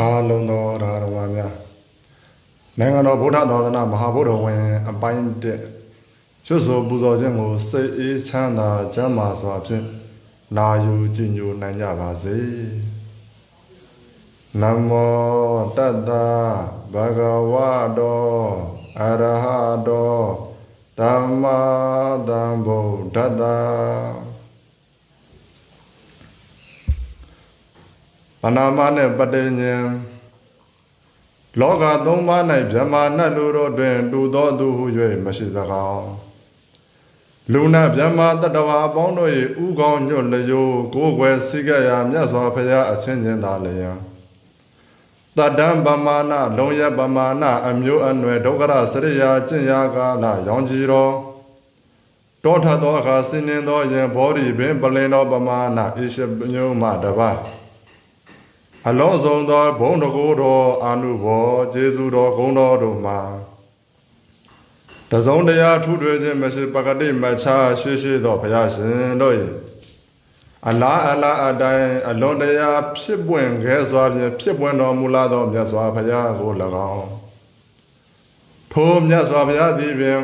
အားလုံးသောဓမ္မများနိုင်ငံတော်ဗုဒ္ဓသာသနာမဟာဗုဒ္ဓဝင်အပိုင်းတက်ရွတ်ဆိုပူဇော်ခြင်းကိုစိတ်အေးချမ်းသာကျမ်းမာစွာဖြင့်နာယူကြည်ညိုနိုင်ကြပါစေနမောတတ္တဘဂဝတောအရဟတောသမ္မာသမ္ဗုဒ္ဓတ္တ ပဏာမနှင့်ပတေညံလောကသုံးပါး၌ဗြဟ္မာနတ်လူတို့တွင်တူသောသူဟု၍မရှိသကောင်းလူနာဗြဟ္မာတတဝါအပေါင်းတို့၏ဥကောင်းညွတ်လျိုးကိုယ်ွယ်စိကရာမြတ်စွာဘုရားအချင်းချင်းသာလျံတတ္တံပမာဏလုံရပမာဏအမျိုးအနွယ်ဒုက္ခရစရိယာကျင့်ရာကာလရောင်ကြီးတော်တောထသောအခါစင်နှင်သောယင်ဘောဓိပင်ပလင်တော်ပမာဏဣရှပညုမတပါး အလုံးစုံသောဘုံတကူတော်အာနုဘောကျေးဇူးတော်ဂုဏ်တော်တို့မှာတစုံတရာထူးထွေခြင်းမရှိပကတိမချာရှိရှိသောဘုရားရှင်တို့၏အလားအလားအတိုင်းအလွန်တရာဖြစ်ပွင့်ခဲစွာဖြင့်ဖြစ်ပွင့်တော်မူလာသောမြတ်စွာဘုရားကို၎င်းထိုမြတ်စွာဘုရားသည်ပင်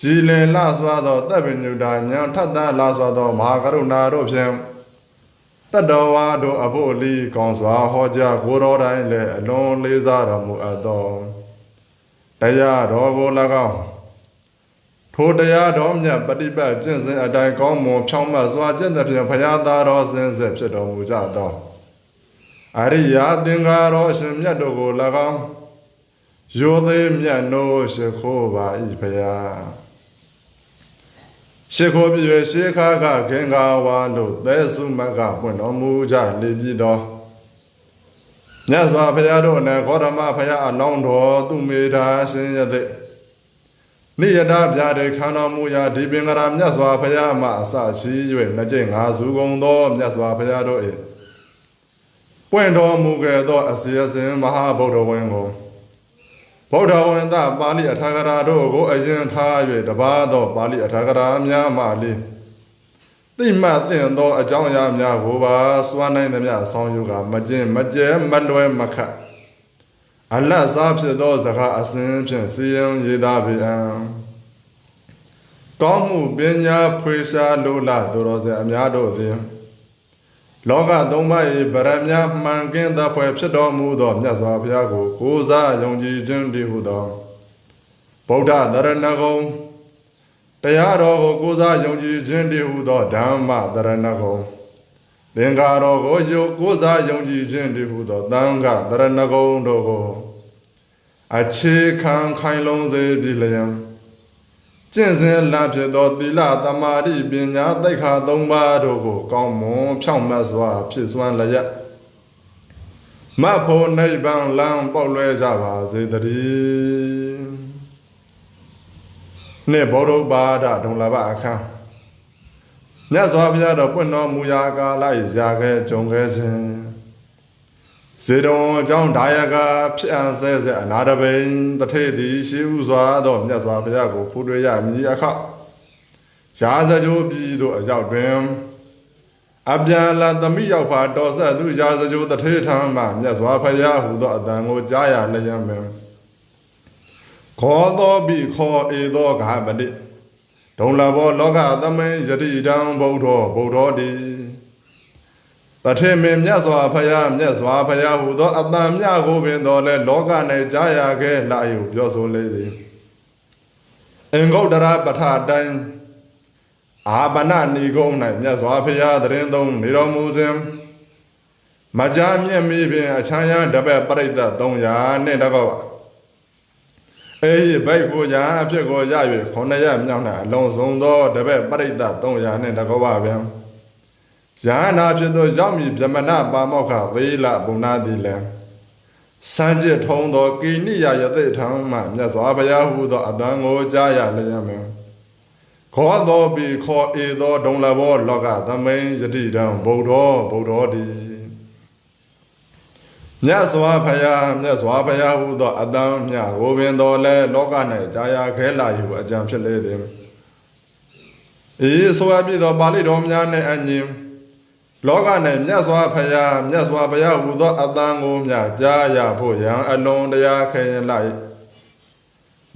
ကြည်လင်လှစွာသောတပ်ပညုတာဉာဏ်ထက်သန်လှစွာသောမဟာကရုဏာတို့ဖြင့် တတ္တဝါတို့အဖို့လီကောင်းစွာဟောကြားကိုတော်တိုင်းလည်းအလွန်လေးစားတော်မူအပ်သောတရားတော်ကို၎င်းထိုတရားတော်မြတ်ပฏิပတ်ကျင့်စဉ်အတိုင်းကောင်းမွန်ဖြောင့်မတ်စွာကျင့်တဲ့ဖြင့်ဘုရားသားတော်စင်စစ်ဖြစ်တော်မူကြသောအရိယာသင်္ကာတော်အရှင်မြတ်တို့ကို၎င်းယောသေးမြတ်နိုးရှိခိုးပါ၏ဘုရား ရှ िख ိုပြည့်ရှေခါကခင်္ဃာဝါလို့သဲစုမကပွင့်တော်မူကြလေပြီတော်မြတ်စွာဘုရားတို့နဲ့ဂေါတမဘုရားအလောင်းတော်သူမေတာရှင်ရတဲ့နိယတာပြတဲ့ခန္ဓာမူရာဒီပင်္ဂရာမြတ်စွာဘုရားမှအစချီ၍နှစ်ကျင့်ငါစုကုန်သောမြတ်စွာဘုရားတို့၏ပွင့်တော်မူခဲ့သောအစီအစဉ်မဟာဗုဒ္ဓဝင်ကို ဗုဒ္ဓဝန္တပါဠိအထာဂရာတို့ကိုအရင်ထား၍တပါးသောပါဠိအထာဂရာများမှလေးသိမှတ်သင့်သောအကြောင်းအရာများကိုပါစွမ်းနိုင်သမျှဆောင်းယူကမကျင်မကျဲမလွယ်မခတ်အလတ်စားဖြစ်သောစကားအစဉ်ဖြင့်စီရင်ရေးသားပေအံကောင်းမှုပညာဖွေရှားလိုလားသူတော်စင်အများတို့သည် လောကသုံးပါး၏ဗရမ ्या မှန်ကင်းသဖွယ်ဖြစ်တော်မူသောမြတ်စွာဘုရားကိုကိုးစားယုံကြည်ခြင်းတည်းဟုသောဗုဒ္ဓသရဏဂုံတရားတော်ကိုကိုးစားယုံကြည်ခြင်းတည်းဟုသောဓမ္မသရဏဂုံသင်္ကာတော်ကိုယုကိုးစားယုံကြည်ခြင်းတည်းဟုသောသံဃသရဏဂုံတို့ကိုအခြေခံခိုင်လုံစေပြီလျံ ကျင့်စဉ်လဖြစ်သောသီလသမာဓိပညာသိက္ခာ၃ပါးတို့ကိုကောင်းမွန်ဖြောင့်မတ်စွာဖြစ်စွမ်းလျက်မတ်ဖို့နိဗ္ဗာန်လမ်းပေါက်လွဲကြပါစေတည်းနှစ်ဘောဓဘာဒဒုံလဘအခန်းမြတ်စွာဘုရားတော်ပွင့်တော်မူရာကာလ၏ရာခဲကြုံခဲခြင်း ဇေတုံအကြောင်းဒါယကဖြစ်အံဆဲဆဲအနာတပိန်တထေသည်ရှိဥစွာသောမြတ်စွာဘုရားကိုဖူးတွေ့ရမည်အခါရာဇကြိုးပြည်သို့အရောက်တွင်အပြန်လာသမိရောက်ဖာတော်ဆက်သူရာဇကြိုးတထေထံမှမြတ်စွာဘုရားဟူသောအတန်ကိုကြားရလျက်ပင်ခောသောပိခောဧသောဂဟပတိဒုံလဘောလောကသမိန်ယတိတံဗုဒ္ဓောဗုဒ္ဓောတိ တထေမင်းမြတ်စွာဘုရားမြတ်စွာဘုရားဟူသောအတန်မြကိုပင်တော်လဲလောက၌ကြားရခဲ့လာယုပြောဆိုလေသည်အင်္ဂုတ္တရပဋ္ဌာတိုင်းအာဘနဏီကုန်း၌မြတ်စွာဘုရားတရင်သုံးနေတော်မူစဉ်မကြာမြင့်မီပင်အချမ်းရတပည့်ပရိသတ်300နှင့်တကောပါအေးဘိုက်ကိုရာအဖြစ်ကိုရ၍ခုနှစ်ရက်မြောက်၌အလုံးစုံသောတပည့်ပရိသတ်300နှင့်တကောပါဗျံ ယဟနာဖြစ်သောရောက်မည်ဗြဟ္မဏပါမောက္ခဝေလဘုံနာတိလံစံจิตထုံးသောကိနိယယသိထံမှမြတ်စွာဘုရားဟူသောအတန်ကိုကြားရလျက်မင်းခောသောပိခောဧသောဒုံလဘောလောကသမိန်ယတိတံဗုဒ္ဓောဗုဒ္ဓောတိမြတ်စွာဘုရားမြတ်စွာဘုရားဟူသောအတန်မြတ်ကိုပင်တော်လဲလောက၌ကြာရခဲလာယူအကြံဖြစ်လေသည်ဤဆိုအပ်ပြီးသောပါဠိတော်များနှင့်အညီ လောက၌မြတ်စွာဘုရားမြတ်စွာဘုရားဟူသောအတန်ကိုမြတ်ကြားရဖို့ရန်အလွန်တရာခဲရင်လိုက်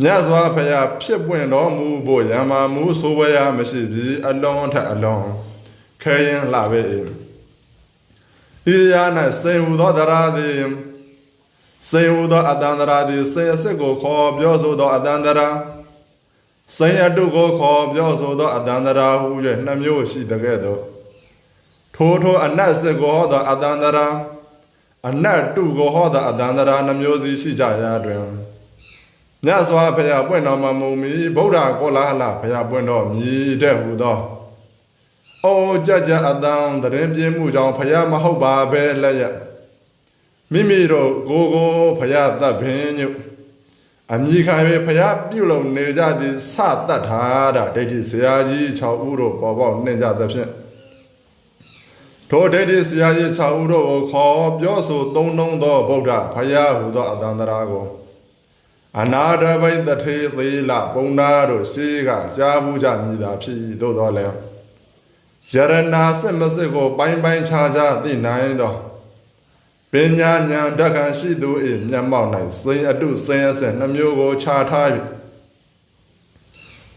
မြတ်စွာဘုရားဖြစ်ပွင့်တော်မူဖို့ရံမာမူဆိုဝရမရှိပြီအလွန်ထက်အလွန်ခဲရင်လာပဲ၏ဤရာ၌စေဟူသောတရားသည်စေဟူသောအတန်တရားသည်စေအစစ်ကိုခေါ်ပြောဆိုသောအတန်တရားစေအတုကိုခေါ်ပြောဆိုသောအတန်တရားဟူ၍နှမျိုးရှိတဲ့ကဲ့သို့ ထိုထိုအနတ်စစ်ကိုဟောသောအတန်တရားအနတ်တုကိုဟောသောအတန်တရားနှမျိုးစီရှိကြရာတွင်မြတ်စွာဘုရားပွင့်တော်မှာမူမီဗုဒ္ဓကောလာဟလဘုရားပွင့်တော်မြည်တဲ့ဟူသောအိုကြကြအတန်တရင်ပြင်းမှုကြောင့်ဘုရားမဟုတ်ပါပဲလက်ရမိမိတို့ကိုယ်ကိုဘုရားတတ်ပင်ညုအမိခံ၍ဘုရားပြုလုပ်နေကြသည်စတတ်ထားတာဒိဋ္ဌိဆရာကြီး6ဦးတို့ပေါ်ပေါက်နှင်ကြသဖြင့် ထိုဒိဋ္ဌိဆရာကြီး6ဦးတို့ကိုခေါ်ပြောဆိုသုံးနှုံးသောဗုဒ္ဓဘုရားဟူသောအတန်တရာကိုအနာတဘိတထေသေးလပုံနာတို့ရှိကကြားဘူးကြမြည်တာဖြစ်၏သို့တော်လည်းယရနာစစ်မစစ်ကို ပိုင်းပိုင်းခြားခြားသိနိုင်သောပညာဉာဏ်ဓက္ခံရှိသူ၏မျက်မှောက်၌စိန်အတုစိန်အဆက်နှမျိုးကိုခြားထား၍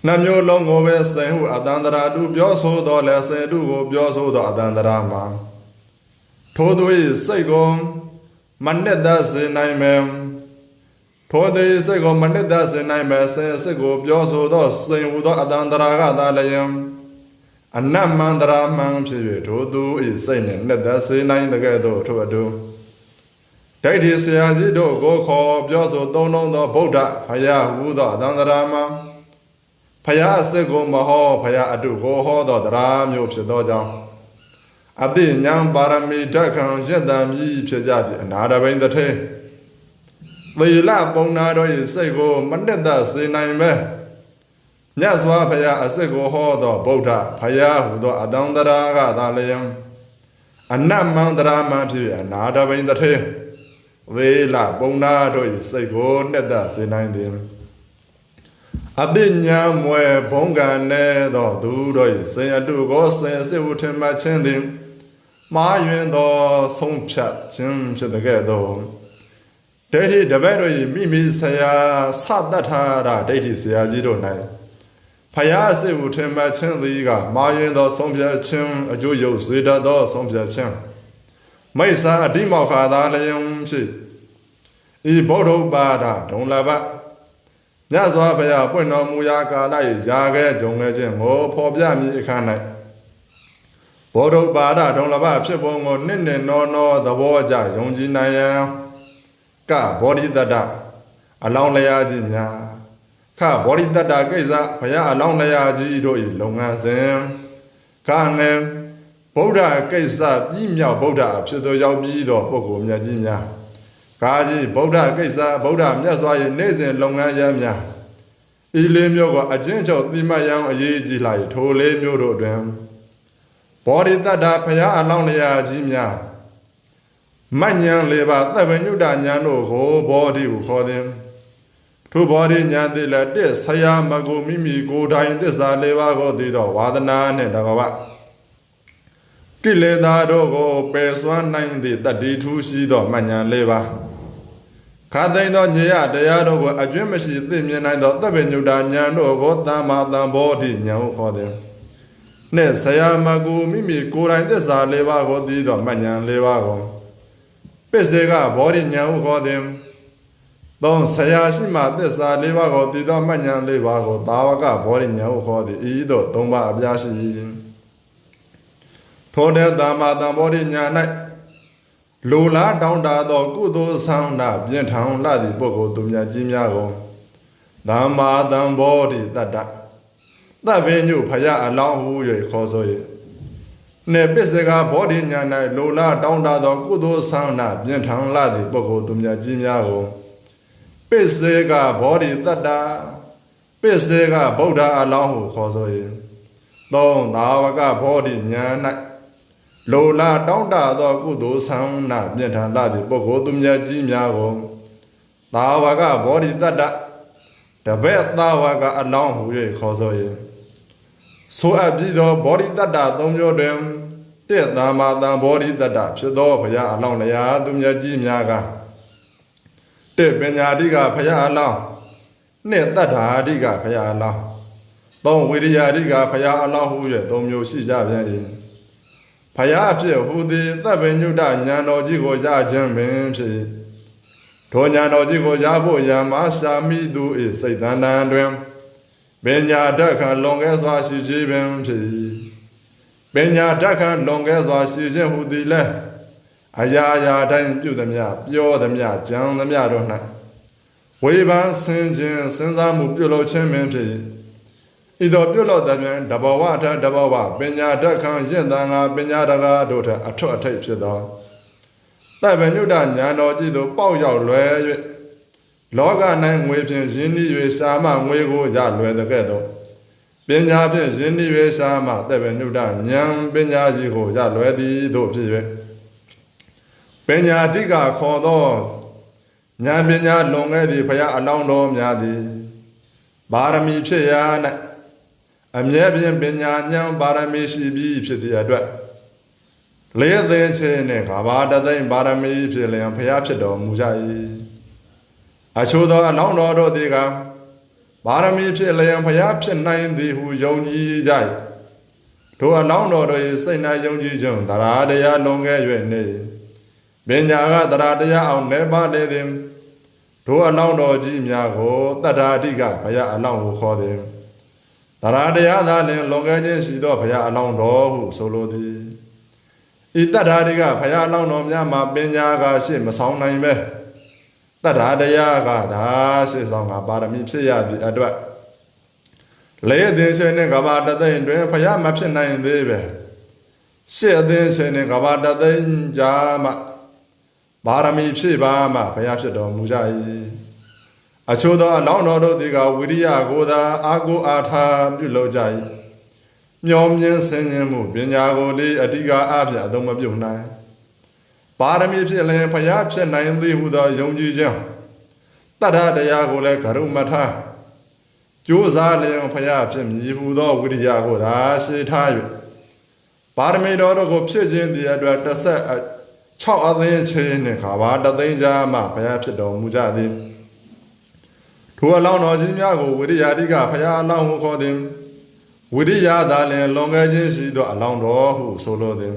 နှမျိုးလုံးကိုပဲစိန်ဟုအတန္တရာတုပြောဆိုတော်လဲစိန်အတုကိုပြောဆိုသောအတန္တရာမှာထိုသူ၏စိတ်ကိုမနစ်သက်စေနိုင်မယ်ထိုသည်စိတ်ကိုမနစ်သက်စေနိုင်မယ်စိတ်စိတ်ကိုပြောဆိုသောစိန်ဟူသောအတန္တရာကသာလျင်အနတ်မန္တရာမှန်ဖြစ်၍ထိုသူ၏စိတ်နှင့်နှစ်သက်စေနိုင်တဲ့ကဲ့သို့ထိုအတူဒိဋ္ဌိဆရာကြီးတို့ကိုခေါ်ပြောဆိုသုံးလုံးသောဗုဒ္ဓဖယားဟူသောအတန္တရာမှာ ဖယားအစစ်ကိုမဟောဖယားအတုကိုဟောသောတရားမျိုးဖြစ်သောကြောင့်အပိညာပါရမီဓက္ခံရတ္တမြည်ဖြစ်ကြသည့်အနာတဘိန်တထေသေလပုံနာတော်၏စိတ်ကိုမနှစ်သက်စေနိုင်ပဲမြတ်စွာဘုရားအစစ်ကိုဟောသောဗုဒ္ဓဘုရားဟူသောအတန္တရာကသာလျင်အနတ်မန္တရာမှဖြစ်၍အနာတဘိန်တထေသေလပုံနာတို့၏စိတ်ကိုနှစ်သက်စေနိုင်သည် အပိညာမွယ်ဘုံကံနဲ့သောသူတို့၏စေအတုကိုစေစစ်ဟုထင်မှတ်ခြင်းသည်မာယွင်သောဆုံးဖြတ်ခြင်းဖြစ်တဲ့ကဲ့သို့ဒိဋ္ဌိတပည့်တို့၏မိမိဆရာစတတ်ထားတာဒိဋ္ဌိဆရာကြီးတို့၌ဖယားစစ်ဟုထင်မှတ်ခြင်းသည်ကမာယွင်သောဆုံးဖြတ်ခြင်းအကျိုးရုပ်စေတတ်သောဆုံးဖြတ်ခြင်းမိစ္ဆာအဓိမောခါသာလျင်ဖြစ်ဤဘောဓုပါဒဒုံလဘ မြတ်စွာဘုရားပွင့်တော်မူရာကာလ၏ယာခဲ့ကြုံလဲခြင်းကိုဖော်ပြမည်အခါ၌ဘောဓုပါဒဒုံလဘဖြစ်ပုံကိုနှစ်နှစ်နောနောသဘောကြယုံကြည်နိုင်ရန်ကဘောဓိတတအလောင်းလျာကြီးများခဘောဓိတတကိစ္စဘုရားအလောင်းလျာကြီးတို့၏လုပ်ငန်းစဉ်ကငယ်ဗုဒ္ဓကိစ္စပြီးမြောက်ဗုဒ္ဓအဖြစ်သောရောက်ပြီးသောပုဂ္ဂိုလ်မြတ်ကြီးများ ကာကြီးဗုဒ္ဓကိစ္စဗုဒ္ဓမြတ်စွာ၏နေ့စဉ်လုပ်ငန်းရမ်းများဤလေးမျိုးကအကျဉ်းချုပ်သိမှတ်ရန်အရေးကြီးလာ၏ထိုလေးမျိုးတို့တွင်ဘောဓိတတ္တဖရာအလောင်းလျာကြီးများမဉ္ဉံလေးပါသဗ္ဗညုတဉာဏ်တို့ကိုဘောဓိဟုခေါ်သည်ထိုဘောဓိဉာဏ်သည်လည်းတစ်ဆရာမကုမိမိကိုယ်တိုင်သစ္စာလေးပါးကိုသိသောဝါဒနာနှင့်တကဝကိလေသာတို့ကိုပယ်စွမ်းနိုင်သည့်တတိထူးရှိသောမဉ္ဉံလေးပါ ခါသိမ်းသောညေယတရားတို့ကိုအကျွင့်မရှိသိမြင်နိုင်သောသဗ္ဗညုတဉာဏ်တို့ကိုတမ္မာတံဘောဓိဉာဏ်ဟုခေါ်သည်နှင့်ဆရာမကုမိမိကိုယ်တိုင်သစ္စာလေးပါးကိုသိသောမဉ္ဉံလေးပါးကိုပစ္စေကဘောဓိညာဟုခေါ်သည်သုံးဆရာရှိမှသစ္စာလေးပါးကိုတည်သောမှတ်ဉာဏ်လေးပါးကိုသာဝကဘောဓိညာဟုခေါ်သည်ဤသို့သုံးပါးအပြားရှိထိုတဲ့သာမတံဘောဓိညာ၌ လူလားတောင်းတသော ကုသိုလ်ဆောင်နာပြင်းထန်လာသည့်ပုဂ္ဂိုလ်သူမြတ်ကြီးများကိုသမ္မာတံဘောဓိတတ္တသဗ္ဗညုဖယအလောင်းဟူ၍ခေါ်ဆို၏နေပစ္စကဘောဓိညာ၌လိုလားတောင်းတသော ကုသိုလ်ဆောင်နာပြင်းထန်လာသည့်ပုဂ္ဂိုလ်သူမြတ်ကြီးများကိုပစ္စေကဘောဓိတတ္တာပစ္စေကဗုဒ္ဓအလောင်းဟုခေါ်ဆို၏သုံးသာဝကဘောဓိညာ၌ လိုလားတောင်းတသောကုသိုလ်ဆောင်နာပြင်းထန်လာသည့်ပုဂ္ဂိုလ်သူမြတ်ကြီးများကိုသာဝကဘောဓိတတ္တတပည့်သာဝကအလောင်းဟု၍ခေါ်ဆို၏ဆိုအပ်ပြီးသောဘောဓိတတ္တသုံးမျိုးတွင်တဲ့သမ္မာတံဘောဓိတတ္တဖြစ်သောဘုရားအလောင်းလျာသူမြတ်ကြီးများကတဲ့ပညာတိကဘုရားအလောင်းနှစ်တတ္ထာတိကဘုရားအလောင်းသုံးဝိရိယတိကဘုရားအလောင်းဟု၍သုံးမျိုးရှိကြပြန်၏ ဘုရားအဖြစ်ဟူသည်သဗ္ဗညုတဉာဏ်တော်ကြီးကိုရခြင်းပင်ဖြစ်၏ထိုဉာဏ်တော်ကြီးကိုရဖို့ယံမရှာမိသူ၏စိတ်တန်တန်တွင်ပညာတတ်ခံလွန်ကဲစွာရှိခြင်းပင်ဖြစ်၏ပညာတတ်ခံလွန်ကဲစွာရှိခြင်းဟူသည်လည်းအရာရာတိုင်းပြုသည်မြပြောသည်မြကြံသည်မြတို့၌ဝေဖန်ဆင်ခြင်းစဉ်းစားမှုပြုလုပ်ခြင်းပင်ဖြစ်၏ ဤသို့ပြုလုပ်သည်ဖြင့်တဘောဝအထတဘောဝပညာတတ်ခံရင့်တန်ငါပညာတကားတို့ထအထွတ်အထိပ်ဖြစ်သောတဗ္ဗညုတဉာဏ်တော်ကြီးသို့ပေါက်ရောက်လွယ်၍လောက၌ငွေဖြင့်ရင်းနှီး၍ရှာမငွေကိုရလွယ်တဲ့ကဲ့သို့ပညာဖြင့်ရင်းနှီး၍ရှာမတဗ္ဗညုတဉာဏ်ပညာကြီးကိုရလွယ်သည်သို့ဖြစ်၍ပညာတိကခေါ်သောဉာဏ်ပညာလွန်ခဲ့သည့်ဘုရားအလောင်းတော်များသည်ပါရမီဖြစ်ရာ၌ အမြဲပြင်းပညာဉာဏ်ပါရမီရှိပြီးဖြစ်သည့်အတွက်လေးသိင်းခြင်းနှင့်ကဘာတသိမ့်ပါရမီဖြစ်လျင်ဘုရားဖြစ်တော်မူကြ၏အချို့သောအလောင်းတော်တို့သည်ကပါရမီဖြစ်လျင်ဘုရားဖြစ်နိုင်သည်ဟုယုံကြည်ကြ၏တို့အလောင်းတော်တို့၏စိတ်၌ယုံကြည်ခြင်းတရားတရားလွန်ခဲ့၍နေပညာကတရားတရားအောင်နေပါလေသည်တို့အလောင်းတော်ကြီးများကိုတတ္ထာတိကဘုရားအလောင်းကိုခေါ်သည် တရားတရားသာလင်လွန်ခဲ့ခြင်းရှိသောဘုရားအလောင်းတော်ဟုဆိုလိုသည်ဤတတ္ထာတိကဘုရားအလောင်းတော်များမှာပညာကရှေ့မဆောင်နိုင်ပဲတတ္ထာတရားကသာရှေ့ဆောင်ကပါရမီဖြစ်ရသည့်အတွက်လေအသင်ရှင်နှင့်ကဘာတသိမ့်တွင်ဘုရားမဖြစ်နိုင်သေးပဲရှေ့အသင်ရှင်နှင့်ကဘာတသိမ့်ကြာမှပါရမီဖြည့်ပါမှဘုရားဖြစ်တော်မူကြ၏ အချို့သောအလောင်းတော်တို့သည်ကဝိရိယကိုသာအာကိုအာထာပြုလုပ်ကြ၏မျောမြင်ဆင်ញင်မှုပညာကိုလေးအတိကအပြအသုံးမပြုနိုင်ပါရမီဖြစ်လျင်ဘုရားဖြစ်နိုင်သည်ဟုသောယုံကြည်ခြင်းတတ္ထတရားကိုလည်းဂရုမထားကြိုးစားလျင်ဘုရားဖြစ်မည်ဟုသောဝိရိယကိုသာရှေ့ထား၍ပါရမီတော်တို့ကိုဖြစ်ခြင်းတည်းအတွက်တစ်ဆက်6အသင်းချင်းနှင့်ခါပါတသိန်းကြားမှဘုရားဖြစ်တော်မူကြသည် ထိုအလောင်းတော်ကြီးများကိုဝိရိယတိကဘုရားအလောင်းဟုခေါ်သည်ဝိရိယသာလင်လွန်ခဲ့ခြင်းရှိသောအလောင်းတော်ဟုဆိုလိုသည်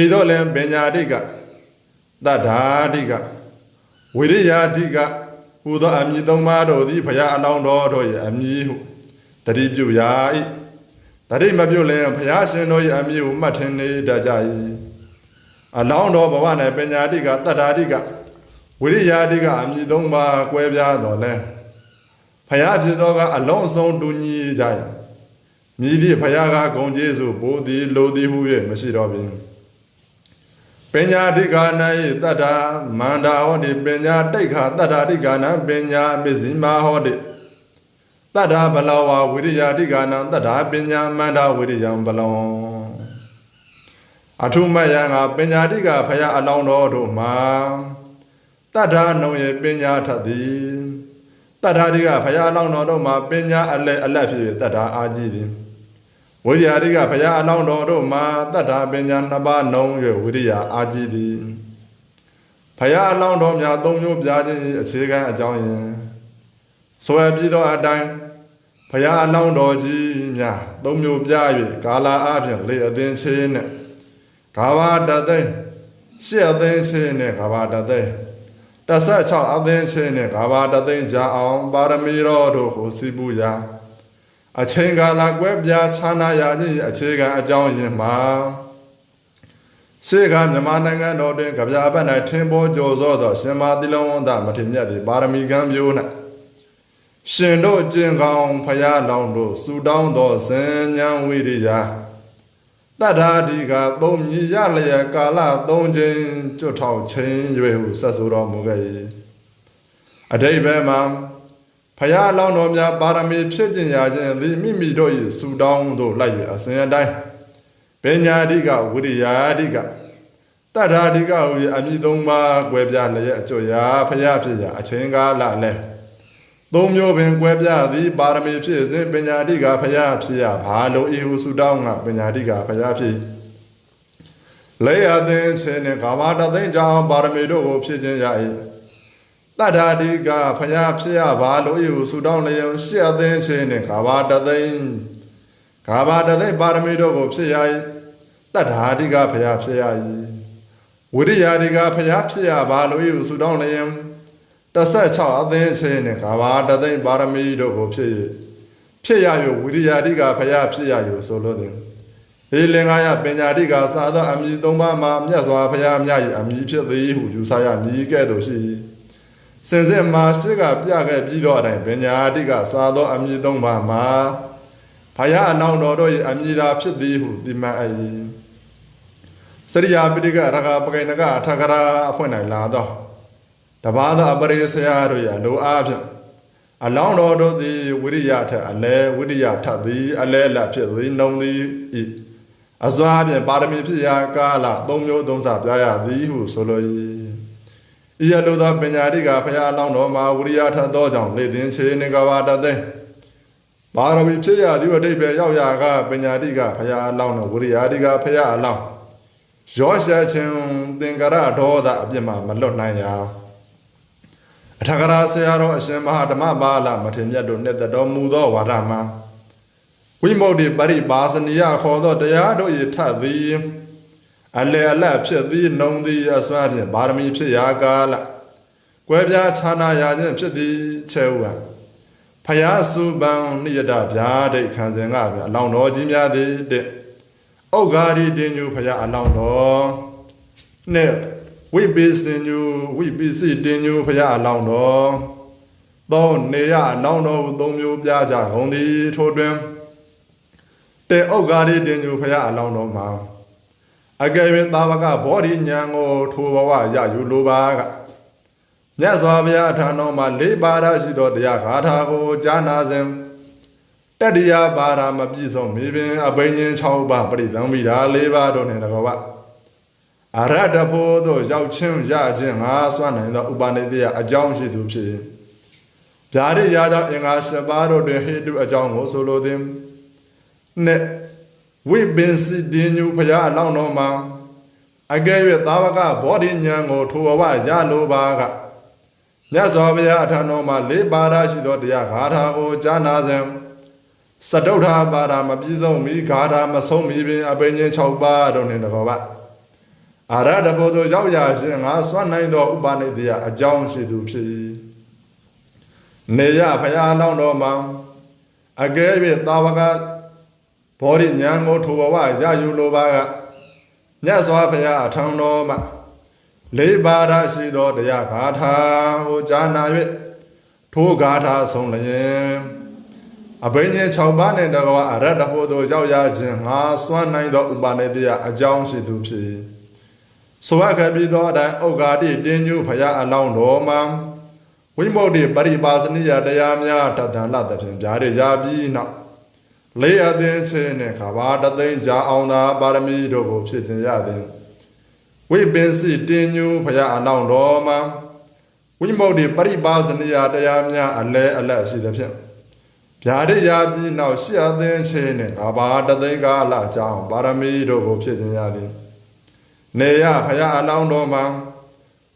ဤသို့လည်းပညာတိကတတ္ထာတိကဝိရိယတိကဟူသောအမည်သုံးပါးတို့သည်ဘုရားအလောင်းတော်တို့၏အမည်ဟုတတိပြုရာ၏တတိမပြုလင်ဘုရားရှင်တို့၏အမည်ကိုမှတ်ထင်နေတတ်ကြ၏အလောင်းတော်ဘဝ၌ပညာတိကတတ္ထာတိက ဝိရိယတိကအမည်သုံးပါးကွဲပြားတော်လဲဖယားဖြစ်သောကအလုံးစုံတူညီကြ၏မြည်သည့်ဖယားကဂုံကျေးဇူးပိုသည်လိုသည်ဟု၍မရှိတော့ပြီပညာတိကာနယတတ္ထာမန္တာဟောတိပညာတိတ်ခာတတ္ထာတိကာနပညာပစ္စည်းမဟောတိတတ္ထာဘလောဝဝိရိယတိကာနတတ္ထာပညာမန္တာဝိရိယံဘလောအထုမယံကပညာတိကဖယားအလောင်းတော်တို့မှာ တတ္ထာနှုံရဲ့ပညာထသည်တတ္ထာတိကဖယားအလောင်းတော်တို့မှာပညာအလက်အလက်ဖြစ်တတ္ထာအာကြီးသည်ဝိရိယတိကဘုရားအလောင်းတော်တို့မှာတတ္ထာပညာနှစ်ပါးနှုံ၍ဝိရိယအာကြည်သည်ဘုရားအလောင်းတော်များသုံးမျိုးပြခြင်းအခြေခံအကြောင်းယင်ဆွဲပြီးသောအတိုင်းဘုရားအလောင်းတော်ကြီးများသုံးမျိုးပြ၍ကာလာအပြင်လေအသင်ချင်းနဲ့ဂါဘာတသိန်းရှစ်အသင်ချင်းနဲ့ဂါဘာတသိန်း 16အသင်ချင်းနဲ့ဂါဘာတသိန်းကြာအောင်ပါရမီတော်တို့ကိုစီးပူရာအချိန်ကာလကွဲပြားခြားနာရခြင်းအခြေခံအကြောင်းရင်းမှာရှေးကမြန်မာနိုင်ငံတော်တွင်ကြပြာပတ်၌ထင်းပေါ်ကြော်သောသောရှင်မာတိလုံးဝန္တမထေမြတ်သည်ပါရမီကံမျိုး၌ရှင်တို့ကျင်ကောင်းဖရာလောင်းတို့စူတောင်းသောဇင်ညံဝိရိယ တတ္ထာဒီကသုံးမြည်ရလျက်ကာလသုံးချိန်ကျွတ်ထောက်ချင်း၍ဟုဆက်ဆိုတော်မူခဲ့၏အတိဘယ်မှာဖရာလောင်းတော်များပါရမီဖြစ်ခြင်းရာခြင်းသည်မိမိတို့၏စူတောင်းသို့လိုက်၍အစဉ်အတိုင်းပညာတိကဝိရိယာတိကတတ္ထာတိကဟူ၏အမည်သုံးပါးကွဲပြားလျက်အကျွရာဖရာဖြစ်ရာအချင်းကာလလဲ သုံးမျိုးပင်ကွဲပြားသည်ပါရမီဖြစ်စဉ်ပညာတိကဖရာဖြစ်ရဘာလို့ဤဟုစူတောင်းကပညာတိကဖရာဖြစ်လေအသင်ခြင်းနှင့်ကာမတသိန်းကြောင့်ပါရမီတို့ကိုဖြည့်ခြင်းရ၏တတ္ထာဒီကဖယားဖြစ်ရပါလို့ယူဆုတောင်းလျင်ရှေ့အသင်ခြင်းနှင့်ကာမတသိန်းကာမတသိန်းပါရမီတို့ကိုဖြည့်ရ၏တတ္ထာဒီကဖယားဖြစ်ရ၏ဝိရိယဒီကဖယားဖြစ်ရပါလို့ယူဆုတောင်းလျင် 16အသင်ခြင်းနှင့်ကာမတသိန်းပါရမီတို့ကိုဖြည့်၍ဖြစ်ရ၍ဝိရိယဒီကဖယားဖြစ်ရ၍ဆိုလို့သည်ေလင်္ကာယပညာတိကသာသောအမည်သုံးပါးမှာမြတ်စွာဘုရားမြတ်၏အမည်ဖြစ်သည်ဟုယူဆရမည်ကဲ့သို့ရှိစင်စစ်မှာရှိကပြခဲ့ပြီးတော့အတိုင်းပညာတိကသာသောအမည်သုံးပါးမှာဘုရားအနောင်တော်တို့၏အမည်သာဖြစ်သည်ဟုဒီမှတ်၏စရိယာပိဋကရကပကိဏကအထကရာအဖွင့်၌လာသော တပါးသောအပရိဆရာတို့၏အလိုအားဖြင့်အလောင်းတော်တို့သည်ဝိရိယထက်အလဲဝိရိယထပ်သည်အလဲလက်ဖြစ်သည်နှုံသည်ဤအစွာဖြင့်ပါရမီဖြစ်ရာကာလသုံးမျိုးသုံးစာပြရသည်ဟုဆိုလို၏ဤရလိုသောပညာတိကဖရာအလောင်းတော်မှာဝိရိယထပ်သောကြောင့်လေသင်ချေနေကဘာတသိပါရမီဖြစ်ရာဒီအတိပ္ပယ်ရောက်ရာကပညာတိကဖရာအလောင်းတော်ဝိရိယတိကဖရာအလောင်းရောရှခြင်းသင်္ကရဒေါသအပြစ်မှမလွတ်နိုင်ရာ အထကရာဆရာတော်အရှင်မဟာဓမ္မပါဠမထေရမြတ်တို့နှစ်သက်တော်မူသောဝါဒမှာဝိမု ക്തി ပရိပါစနိယခေါ်သောတရားတို့၏ထပ်သည်အလေအလတ်ဖြစ်သည်နှုံသည်အစွမ်းဖြင့်ဗာရမီဖြစ်ရာကာလကွဲပြားခြားနာရာခြင်းဖြစ်သည်ချဲဥဟာဖယားစုပံနိယတဗျာဒိတ်ခံစဉ်ကဗျအလောင်းတော်ကြီးများသည်တဲ့ဩဃာရီတင်ညူဖယားအလောင်းတော်နဲ့ ဝိပိစင်ညူဝိပိစိတင်ညူဖယားအလောင်းတော်သောနေရအလောင်းတော်ဟုသုံးမျိုးပြကြကုန်သည်ထို့တွင်တေဩဃာရီတင်ညူဖယားအလောင်းတော်မှာအကယ်၍သာဝကဘောဓိညာကိုထိုဘဝရယူလိုပါကမြတ်စွာဘုရားအထံတော်မှာလေးပါးရရှိသောတရားဂါထာကိုကြားနာစဉ်တတ္တိယပါရမပြည့်စုံမိပင်အဘိညာဉ်6ပါးပရိသံမိတာ၄ပါးတို့နှင့်တကဝ အရတဖို့သို့ရောက်ချင်းရခြင်းငါစွမ်းနိုင်သောဥပနိတေယအကြောင်းရှိသူဖြစ်ဗျာဒိရာကြောင့်အင်္ဂါ7ပါးတို့တွင်ဟိတုအကြောင်းကိုဆိုလိုသည်နဲ့ဝိပင်စီတင်ညူဖရာအလောင်းတော်မှာအကယ်၍သာဝကဘောဓိဉာဏ်ကိုထိုဘဝရလိုပါကမြတ်စွာဘုရားအထံတော်မှာလေးပါးရှိသောတရားဂါထာကိုကြားနာစဉ်စတုထာပါဒမပြည့်စုံမီဂါထာမဆုံးမီပင်အပင်ချင်း6ပါးတို့နှင့်တကောပါ အာရတဘောသို့ရောက်ရခြင်းငါစွမ်းနိုင်သောဥပနိဒေယအကြောင်းရှိသူဖြစ်၏နေရဖရာလောင်းတော်မှာအကယ်၍သာဝကဘောဓိညာကိုထိုဘဝရယူလိုပါကမြတ်စွာဘုရားအထံတော်မှာလေးပါးရရှိသောတရားဂါထာကိုကြားနာ၍ထိုဂါထာဆုံးလျင်အဘိညာဉ်6ပါးနဲ့တကွာအရတ္တဟိုသို့ရောက်ရခြင်းငါစွမ်းနိုင်သောဥပါနေတရားအကြောင်းရှိသူဖြစ် ဆိုအပ်ခဲ့ပြီးသောအတိုင်းဩဃာတိတင်းညူဖရာအလောင်းတော်မှာဝိမု ക്തി ပရိပါစနိယတရားများတသံလသဖြင့်ဗျာရရပြီးနောက်လေးအသင်းချင်းနဲ့ခဘာတသိန်းကြာအောင်သာပါရမီတို့ကိုဖြစ်ခြင်းရသည်ဝိပင်စီတင်းညူဖရာအလောင်းတော်မှာဝိမု ക്തി ပရိပါစနိယတရားများအလဲအလက်ရှိသဖြင့်ဗျာဒိယာပြီးနောက်ရှစ်အသင်းချင်းနဲ့ခဘာတသိန်းကာလကြာအောင်ပါရမီတို့ကိုဖြစ်ခြင်းရသည် နေရဖရာအလောင်းတော်မှာ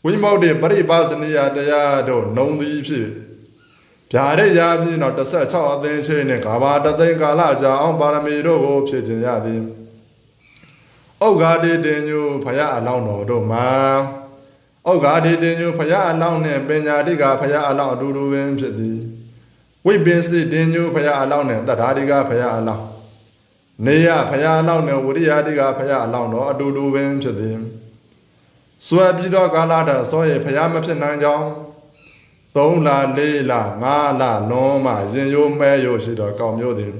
ဝိမု ക്തി ပရိပါစနိယတရားတို့နှုံသည်ဖြစ်ဗျာရိယာပြင်းတော့16အသင်းချင်းနဲ့ကဘာတသိန်းကာလကြာအောင်ပါရမီတို့ကိုဖြည့်ခြင်းရသည်ဩဃာတိတင်ညုဖယားအလောင်းတော်တို့မှာဩဃာတိတင်ညုဖယားအလောင်းနဲ့ပညာတိကဖယားအလောင်းအတူတူပင်ဖြစ်သည်ဝိပင်စိတင်ညုဖယားအလောင်းနဲ့တထာတိကဖယားအလောင်း နေရဖယားအလောင်းနဲ့ဝရိယတိကဖယားအလောင်းတော်အတူတူပင်ဖြစ်သည်စွဲပြီးသောကာလတဆောရဖယားမဖြစ်နိုင်ကြောင်း3လ4လ5လလွန်မှရင်ရိုးမဲရိုးရှိသောကောင်းမျိုးသည်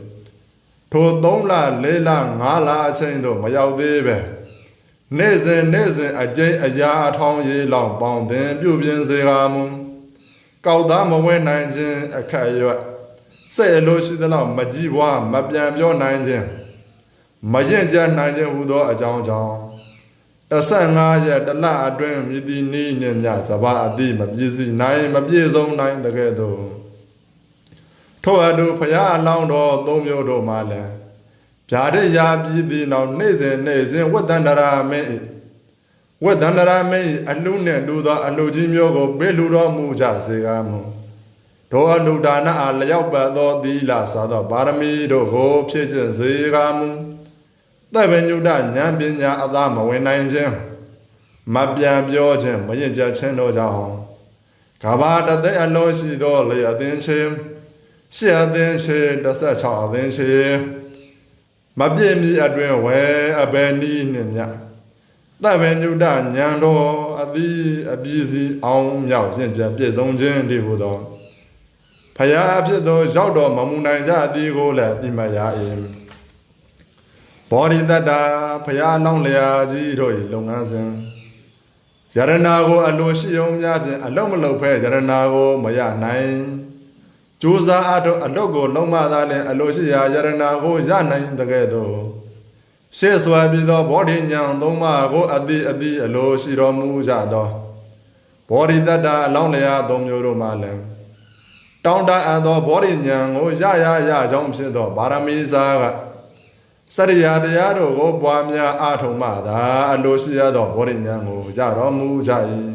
ထို3လ4လ5လအချိန်သို့မရောက်သေးပဲနေ့စဉ်နေ့စဉ်အကျိအရာအထောင်းရေးလောင်ပေါင်းတင်ပြုပြင်စေကာမူကောက်သားမဝဲနိုင်ခြင်းအခက်ရွက်စိတ်အလိုရှိသလောက်မကြည့်ဘွားမပြန်ပြောနိုင်ခြင်း မရင်ကြနိုင်ခြင်းဟူသောအကြောင်းကြောင့်15ရက်တလအတွင်းမြည်သည်နီးနှင့်မြသဘာအတိမပြည့်စုံနိုင်မပြည့်စုံနိုင်တကဲ့သို့ထိုအတူဖရာအလောင်းတော်သုံးမျိုးတို့မှလည်းဗျာဒိယာပြည်သည်နောက်နေ့စဉ်နေ့စဉ်ဝတ္တန္တရာမင်းဝက်တန္တရာမင်းအလူနှင့်လူသောအလူကြီးမျိုးကိုပေးလူတော်မူကြစေကားမူတို့အလူဒါနအားလျောက်ပတ်သောသီလစာသောပါရမီတို့ကိုဖြည့်ခြင်းစေကားမူ သဗ္ဗညုတဉာဏ်ပညာအသာမဝင်နိုင်ခြင်းမပြန်ပြောခြင်းမရင်ကြခြင်းတို့ကြောင့်ကဘာတသက်အလုံးရှိသောလေအသင်းချင်းရှေ့အသင်းရှိ16အသင်းရှိမပြည့်မီအတွင်ဝဲအဘယ်နည်းနှင့်မြတ်သဗ္ဗညုတဉာဏ်တော်အသီးအပြီးစီအောင်မြောက်ရှင်းချက်ပြည့်စုံခြင်းဒီဟုသောဖယားဖြစ်သောရောက်တော်မမူနိုင်ကြသည်ကိုလည်းသိမှတ်ရ၏ ဘောဓိတတ္တာဖယားလောင်းလျာကြီးတို့၏လုပ်ငန်းစဉ်ယရနာကိုအလိုရှိအောင်များဖြင့်အလုံးမလုံးဖဲယရနာကိုမရနိုင်ကြိုးစားအထောက်အလုတ်ကိုလုံးမသားလင်အလိုရှိရာယရနာကိုရနိုင်တကဲ့သို့ရှေ့စွာပြီးသောဘောဓိညာသုံးပါးကိုအတိအတိအလိုရှိတော်မူကြသောဘောဓိတတ္တာအလောင်းလျာသုံးမျိုးတို့မှလည်းတောင်းတအပ်သောဘောဓိညာကိုရရရကြောင်းဖြစ်သောပါရမီစာက စရိယာတရားတို့ကိုပွားများအားထုတ်မှသာအလိုရှိရသောဘောဓိညာကိုရတော်မူကြ၏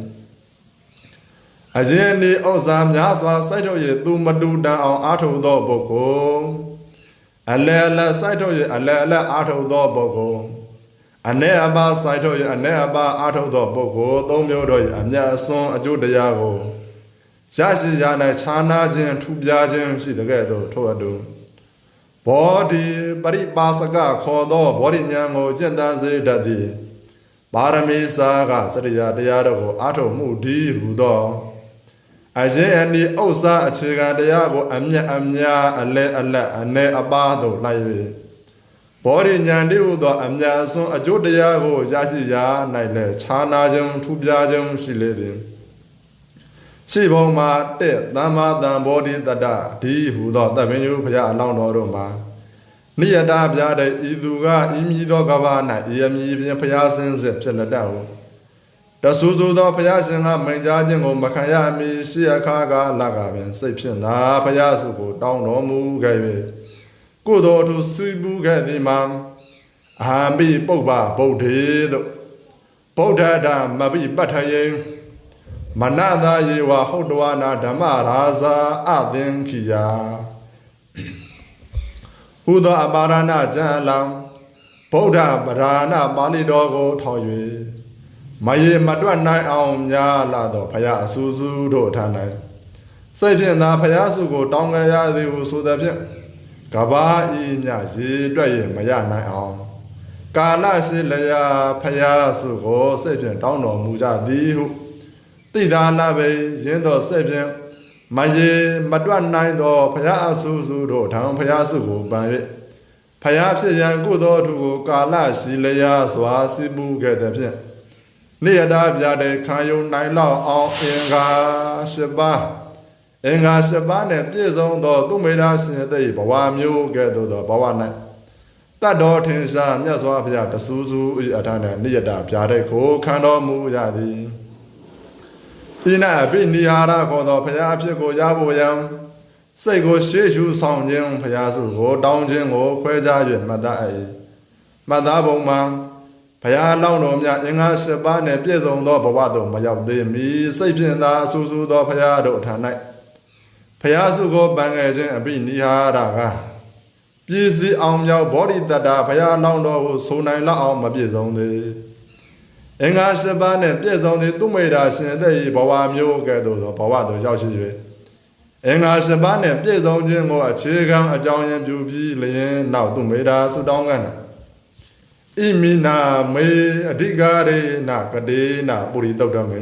အရင်ဒီဥစ္စာများစွာစိုက်ထုတ်၍သူမတူတန်အောင်အားထုတ်သောပုဂ္ဂိုလ်အလဲအလဲစိုက်ထုတ်၍အလဲအလဲအားထုတ်သောပုဂ္ဂိုလ်အ ਨੇ အပါစိုက်ထုတ်၍အ ਨੇ အပါအားထုတ်သောပုဂ္ဂိုလ်သုံးမျိုးတို့၏အမြတ်အစွန်းအကျိုးတရားကိုရရှိရ၌ခြားနာခြင်းထူပြခြင်းရှိတဲ့ကဲ့သို့ထို့အတူ ဘောဓိပရိပါစကခေါ်သောဘောဓိဉာဏ်ကိုကျင့်တတ်စေတတ်သည်ပါရမီစာကစရိယာတရားတို့ကိုအားထုတ်မှုဒီဟုသောအရင်အနိဥစ္စာအခြေခံတရားကိုအမျက်အများအလဲအလက်အနေအပါသို့လိုက်၍ဘောဓိဉာဏ်တိဟုသောအမြတ်အစွန်းအကျိုးတရားကိုရရှိရာ၌လည်းခြားနာခြင်းထူပြခြင်းရှိလေသည် ရှိဘုံမှာတဲ့သမ္မာတံဘောဓိတတ္တဒီဟုသောတပင်ညုဖရာအလောင်းတော်တို့မှာနိယတာပြတဲ့ဤသူကဤမည်သောကဘာ၌ဤအမည်ဖြင့်ဖရာစင်းစစ်ဖြစ်လက်တတ်ဟုတဆူဆူသောဖရာရှင်ကမိန်ကြားခြင်းကိုမခံရမီရှိအခါကလကပင်စိတ်ဖြင့်သာဖရာစုကိုတောင်းတော်မူခဲ့၍ကိုယ်တော်သူဆွေးပူးခဲ့သည်မှာအာမိပုပ္ပဗုဒ္ဓေသို့ဗုဒ္ဓတာမပိပတ္ထယေ မနသာယေဝဟုတ်တဝနာဓမ္မရာဇာအသင်္ခိယာဟူသောအပါရဏကျမ်းအလောင်းဗုဒ္ဓပဓာနာပါဠိတော်ကိုထောက်၍မယေမတွက်နိုင်အောင်များလာသောဖရာအစူစူတို့ထံ၌စိတ်ဖြင့်သာဖရာစုကို တောင်းကြရသည်ဟုဆိုသည်ဖြင့်ကဘာဤမြရေတွက်၍မရနိုင်အောင်ကာလရှိလျာဖရာစုကိုစိတ်ဖြင့်တောင်းတော်မူကြသည်ဟု တိဒါနာပဲရင်းတော်စိတ်ဖြင့်မယေမတွက်နိုင်သောဖရာအဆူဆူတို့ထံဖရာစုကိုပန်၍ဖရာဖြစ်ရန်ကုသိုလ်ထုကိုကာလရှိလျာစွာစီပူခဲ့သည်ဖြင့်နေရတာပြတဲ့ခံယုံနိုင်လောက်အောင်အင်္ဂါ၈ပါးအင်္ဂါ၈ပါးနဲ့ပြည့်စုံသောသူမေရာရှင်သိဘဝမျိုးကဲ့သို့သောဘဝ၌တတ်တော်ထင်ရှားမြတ်စွာဘုရားတဆူဆူဤအထာနဲ့နေရတာပြတဲ့ကိုခံတော်မူရသည် ဤနာပိနိဟာရခေါ်သောဘုရားအဖြစ်ကိုရဖို့ယံစိတ်ကိုရှေ့ရှုဆောင်ခြင်းဘုရားစုကိုတောင်းခြင်းကိုခွဲခြား၍မှတ်သား၏မှတ်သားပုံမှာဘုရားလောင်းတော်မြတ်အင်္ဂါ၈ပါးနှင့်ပြည့်စုံသောဘဝသို့မရောက်သေးမီစိတ်ဖြင့်သာအဆူဆူသောဘုရားတို့ထံ၌ဘုရားစုကိုပန်ငယ်ခြင်းအပိနိဟာရကပြည့်စည်အောင်မြောက်ဘောဓိတတ္တာဘုရားလောင်းတော်ကိုဆိုနိုင်လောက်အောင်မပြည့်စုံသေး အင်္ဂါ၈ပါးနဲ့ပြည့်စုံသည်သူမိတာရှင်တဲ့ဤဘဝမျိုးကဲ့သို့သောဘဝသို့ရောက်ရှိ၍အင်္ဂါ၈ပါးနဲ့ပြည့်စုံခြင်းကိုအခြေခံအကြောင်းရင်းပြုပြီးလျင်နောက်သူမိတာဆုတောင်းကနာဣမိနာမေအဓိကာရေနာကတိနာပုရိတုတ်တမေ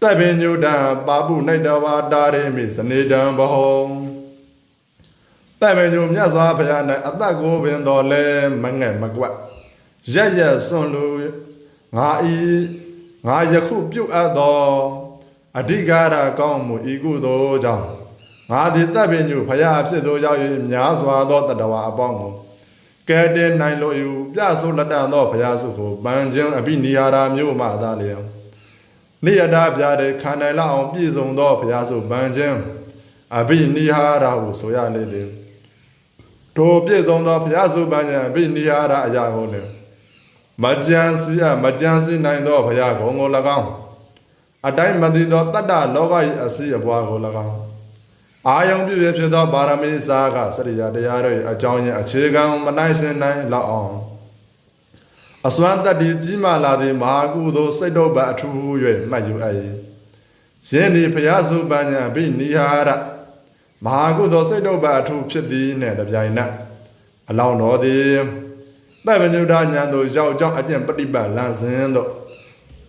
တပ်ပင်ညုတံပါပုနိုင်တဝါတာရေမိစနေတံဘဟုံတပ်ပင်ညုမြတ်စွာဘုရား၌အသက်ကိုပင်တော်လဲမငဲ့မကွက်ရက်ရက်စွန့်လူ ငါဤငါယခုပြုတ်အပ်သောအဓိကာရကောင်းမှုဤကုသိုလ်ကြောင့်ငါသည်တပ်ပင်ညုဖရာဖြစ်သောရောက်၍များစွာသောတတဝါအပေါင်းကိုကဲတင်နိုင်လို့ယူပြဆိုးလက်တန်သောဘုရားစုကိုပန်းခြင်းအပိနိယာရာမျိုးမှသာလျောနိယတာပြတဲ့ခန္ဓာလောက်အောင်ပြည့်စုံသောဘုရားစုပန်းခြင်းအပိနိဟာရာဟုဆိုရလေသည်ထိုပြည့်စုံသောဘုရားစုပန်းခြင်းအပိနိဟာရာအရာကိုလည်း မကြံစီရမကြံစီနိုင်သောဘုရားကုံကို၎င်းအတိုင်းမသိသောတတ္တလောက၏အစီအပွားကို၎င်းအာယုံပြည့်ပြည့်ဖြစ်သောပါရမီစာကစရိယာတရားတို့၏အကြောင်းရင်းအခြေခံမနိုင်စင်နိုင်လောက်အောင်အစွမ်းတတ္တိကြီးမာလာသည့်မဟာကုသိုလ်စိတ်တော်ပတ်အထူး၍မှတ်ယူအပ်၏ယင်းသည်ဘုရားစုပညာဘိနိဟာရမဟာကုသိုလ်စိတ်တော်ပတ်အထူးဖြစ်သည်နှင့်တပြိုင်နက်အလောင်းတော်သည် တပ်ပညုဒညာသို့ရောက်ကြောင်းအကျင့်ပฏิပတ်လမ်းစဉ်သို့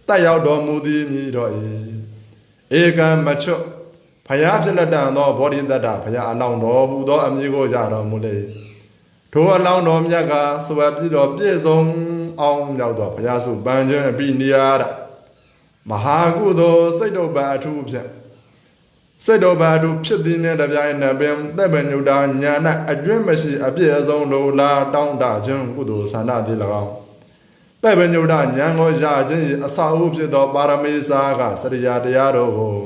တက်ရောက်တော်မူသည်မြည်တော်၏ဧကံမချွတ်ဖယားဖြစ်လက်တန်သောဘောဓိတတ္တဖယားအလောင်းတော်ဟူသောအမည်ကိုရတော်မူလေထိုအလောင်းတော်မြတ်ကစွယ်ပြီးတော်ပြည့်စုံအောင်ရောက်တော်ဘုရားစုပန်းခြင်းအပိနိယာရမဟာကုသိုလ်စိတ်တော်ပါအထူးဖြင့် စိတ်တော်ပါအထူးဖြစ်သည်နှင့်တပြိုင်နက်ပင်တပ်ပညုဒညာ၌အကျွင့်မရှိအပြည့်အစုံလိုလားတောင်းတခြင်းကုသိုလ်ဆန္ဒသည်၎င်းတပ်ပညုဒညာကိုရခြင်း၏အစာအုပ်ဖြစ်သောပါရမီစာကစရိယာတရားတော်ကို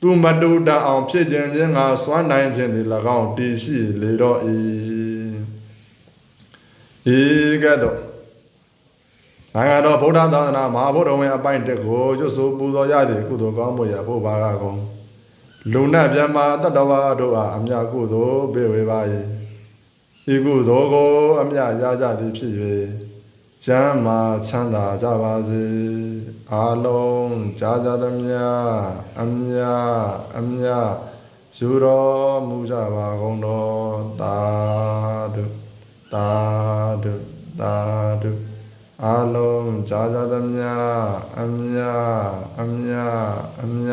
သူမတူတတ်အောင်ဖြစ်ခြင်းခြင်းကစွမ်းနိုင်ခြင်းသည်၎င်းတည်ရှိလေတော့၏ဤကဲ့သို့နိုင်ငံတော်ဗုဒ္ဓသာသနာမဟာဗုဒ္ဓဝင်အပိုင်းတက်ကိုရွတ်ဆိုပူဇော်ရသည့်ကုသိုလ်ကောင်းမှုရဖို့ပါကကုန် လူနဲ့မြတ်မာတတ္တဝါတို့အားအမြကုသိုလ်ပေးဝေပါ၏ဤကုသိုလ်ကို အမြရကြသည်ဖြစ်၍ကျမ်းမာချမ်းသာကြပါစေအာလုံးကြာကြသမျှအမြအမြယူတော်မူကြပါကုန်တော်သာဓုသာဓုသာဓုအလုံးကြာကြသမျှအမြအမြအမြ